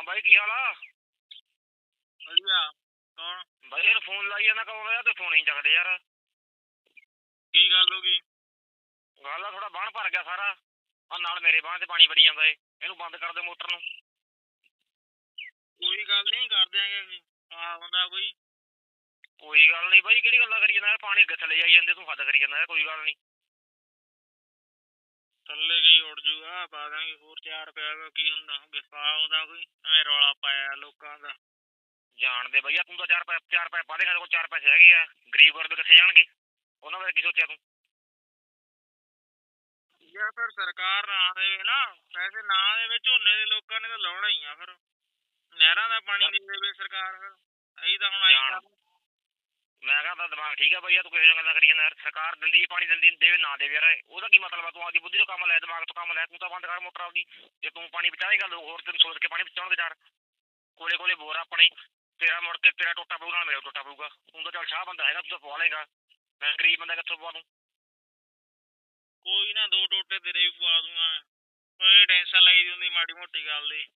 ਹਾਂ ਬਾਈ ਕੀ ਹਾਲ ਆ? ਵਧੀਆ ਕੌਣ? ਬਾਈ ਇਹਨੂੰ ਫੋਨ ਲਾਈ ਜਾਂਦਾ ਕਦੋਂ ਦਾ ਤੇ ਫੋਨ ਹੀ ਨੀ ਚੱਕਦੇ ਯਾਰ। ਕੀ ਗੱਲ ਹੋ ਗਈ? ਗੱਲ ਆ ਥੋੜਾ ਬਾਣ ਭਰ ਗਿਆ ਸਾਰਾ। ਆ ਨਾਲ ਮੇਰੇ ਬਾਣ ਤੇ ਪਾਣੀ ਵੜੀ ਜਾਂਦਾ ਏ। ਇਹਨੂੰ ਬੰਦ ਕਰ ਦੇ ਮੋਟਰ ਨੂੰ। ਕੋਈ ਗੱਲ ਨਹੀਂ ਕਰ ਦਿਆਂਗੇ ਅਸੀਂ। ਆ ਹੁੰਦਾ ਕੋਈ। ਕੋਈ ਗੱਲ ਨਹੀਂ ਬਾਈ ਕਿਹੜੀ ਗੱਲਾਂ ਕਰੀ ਜਾਂਦਾ ਯਾਰ? ਪਾਣੀ ਅੱਗੇ ਥੱਲੇ ਜਾਈ ਜਾਂਦੇ ਤੂੰ ਹੱਦ ਕਰੀ ਜਾਂਦਾ ਯਾਰ ਕੋਈ ਗੱਲ ਨਹੀਂ। ਥੱਲੇ ਗਈ ਉੱਡ ਜੂਗਾ ਪਾ ਦਾਂਗੇ ਹੋਰ 4 ਰੁਪਏ ਦਾ ਕੀ ਹੁੰਦਾ ਗੁੱਸਾ ਆਉਂਦਾ ਕੋਈ ਐ ਰੌਲਾ ਪਾਇਆ ਲੋਕਾਂ ਦਾ। ਜਾਣਦੇ ਬਈਆ ਤੂੰ ਤਾਂ ਚਾਰ ਪੈ ਚਾਰ ਪੈ ਪਾਦੇ ਸਾਡੇ ਕੋਲ ਚਾਰ ਪੈਸੇ ਹੈਗੇ ਆ ਗਰੀਬ ਗੁਰਬੇ ਕਿੱਥੇ ਜਾਣਗੇ? ਉਹਨਾਂ ਬਾਰੇ ਕੀ ਸੋਚਿਆ ਤੂੰ? ਜਾਂ ਫਿਰ ਸਰਕਾਰ ਨਾ ਦੇਵੇ ਨਾ ਪੈਸੇ ਨਾ ਦੇਵੇ ਝੋਨੇ ਦੇ ਲੋਕਾਂ ਨੇ ਤਾਂ ਲਾਉਣਾ ਹੀ ਆ ਫਿਰ। ਨਹਿਰਾਂ ਦਾ ਪਾਣੀ ਨਹੀਂ ਦੇਵੇ ਸਰਕਾਰ ਫਿਰ ਅਸੀਂ ਤਾਂ ਹੁਣ ਆਈ। ਮੈਂ ਕਹਿੰਦਾ ਦਿਮਾਗ ਠੀਕ ਆ ਬਈਆ ਤੂੰ ਕਿਹੋ ਜਿਹੀਆਂ ਗੱਲਾਂ ਕਰੀ ਜਾਂਦਾ ਯਾਰ? ਸਰਕਾਰ ਦਿੰਦੀ ਹੈ ਪਾਣੀ ਦਿੰਦੀ, ਦੇਵੇ ਨਾ ਦੇਵੇ ਯਾਰ। ਉਹਦਾ ਕੀ ਮਤਲਬ ਆ? ਤੂੰ ਆਪਦੀ ਬੁੱਧੀ ਤੋਂ ਕੰਮ ਲੈ, ਦਿਮਾਗ ਤੋਂ ਕੰਮ ਲੈ, ਤੂੰ ਤਾਂ ਬੰਦ ਕਰ ਮੋਟਰ ਆਪਦੀ। ਜੇ ਤੂੰ ਪਾਣੀ ਬਚਾਏਗਾ ਲੋਕ ਹੋਰ ਤੈਨੂੰ ਸੋਚ ਕੇ ਪਾਣੀ ਬਚਾਉਣਗੇ ਚਾਰ। ਕੋਲੇ ਕੋਲੇ ਬੋਰ ਆ ਆਪਣੀ। ਤੇਰਾ ਮੁੜ ਕੇ ਤੇਰਾ ਟੋਟਾ ਪਊਗਾ, ਨਾਲ ਮੇਰਾ ਟੋਟਾ ਪਊਗਾ। ਤੂੰ ਤਾਂ ਚੱਲ ਸ਼ਾਹ ਬੰਦਾ ਹੈਗਾ, ਤੂੰ ਤਾਂ ਪਵਾ ਲੇਗਾ ਮੈਂ ਗਰੀਬ ਬੰਦਾ ਕਿੱਥੋਂ ਪਵਾ ਦੂੰ? ਕੋਈ ਨਾ, ਦੋ ਟੋਟੇ ਤੇਰੇ ਵੀ ਪਵਾ ਦੂੰਗਾ ਮੈਂ। ਕੋਈ ਟੈਨਸ਼ਨ ਲਈ ਦੀ ਹੁੰਦੀ, ਮਾੜੀ ਮੋਟੀ ਗੱਲ ਦੀ।